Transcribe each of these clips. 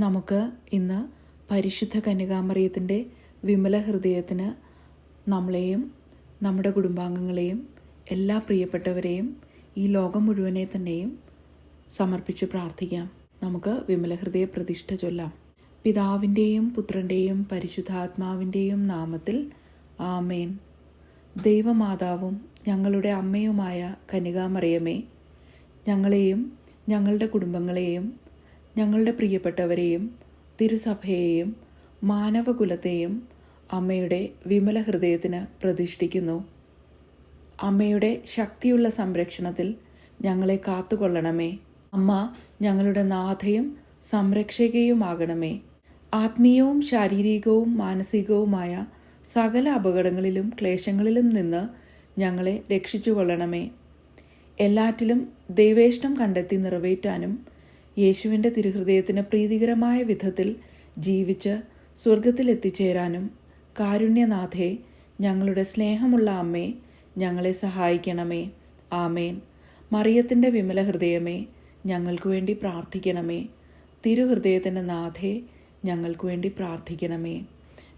നമുക്ക് ഇന്ന് പരിശുദ്ധ കന്യകാമറിയത്തിന്റെ വിമല ഹൃദയത്തിന് നമ്മളെയും നമ്മുടെ കുടുംബാംഗങ്ങളെയും എല്ലാ പ്രിയപ്പെട്ടവരെയും ഈ ലോകം മുഴുവനെ തന്നെയും സമർപ്പിച്ച് പ്രാർത്ഥിക്കാം. നമുക്ക് വിമല ഹൃദയ പ്രതിഷ്ഠ ചൊല്ലാം. പിതാവിന്റെയും പുത്രന്റെയും പരിശുദ്ധാത്മാവിന്റെയും നാമത്തിൽ ആമേൻ. ദൈവമാതാവും ഞങ്ങളുടെ അമ്മയുമായ കനികാമറിയമേ ഞങ്ങളെയും ഞങ്ങളുടെ കുടുംബങ്ങളെയും ഞങ്ങളുടെ പ്രിയപ്പെട്ടവരെയും തിരുസഭയെയും മാനവകുലത്തെയും അമ്മയുടെ വിമല ഹൃദയത്തിന് പ്രതിഷ്ഠിക്കുന്നു. അമ്മയുടെ ശക്തിയുള്ള സംരക്ഷണത്തിൽ ഞങ്ങളെ കാത്തുകൊള്ളണമേ. അമ്മ ഞങ്ങളുടെ നാഥയും സംരക്ഷകയുമാകണമേ. ആത്മീയവും ശാരീരികവും മാനസികവുമായ സകല അപകടങ്ങളിലും ക്ലേശങ്ങളിലും നിന്ന് ഞങ്ങളെ രക്ഷിച്ചുകൊള്ളണമേ. എല്ലാറ്റിലും ദൈവേഷ്ടം കണ്ടെത്തി നിറവേറ്റാനും യേശുവിന്റെ തിരുഹൃദയത്തിന് പ്രീതികരമായ വിധത്തിൽ ജീവിച്ച് സ്വർഗത്തിലെത്തിച്ചേരാനും കാരുണ്യനാഥേ ഞങ്ങളുടെ സ്നേഹമുള്ള അമ്മേ ഞങ്ങളെ സഹായിക്കണമേ. ആമേൻ. മറിയത്തിന്റെ വിമല ഹൃദയമേ ഞങ്ങൾക്ക് വേണ്ടി പ്രാർത്ഥിക്കണമേ. തിരുഹൃദയത്തിന്റെ നാഥേ ഞങ്ങൾക്ക് വേണ്ടി പ്രാർത്ഥിക്കണമേ.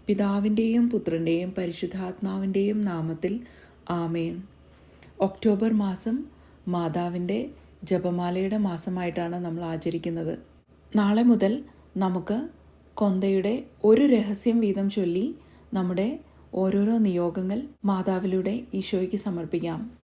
പിതാവിന്റെയും പുത്രന്റെയും പരിശുദ്ധാത്മാവിന്റെയും നാമത്തിൽ ആമേൻ. ഒക്ടോബർ മാസം മാതാവിന്റെ ജപമാലയുടെ മാസമായിട്ടാണ് നമ്മൾ ആചരിക്കുന്നത്. നാളെ മുതൽ നമുക്ക് കൊന്തയുടെ ഒരു രഹസ്യം വീതം ചൊല്ലി നമ്മുടെ ഓരോരോ നിയോഗങ്ങൾ മാതാവിലൂടെ ഈശോയ്ക്ക് സമർപ്പിക്കാം.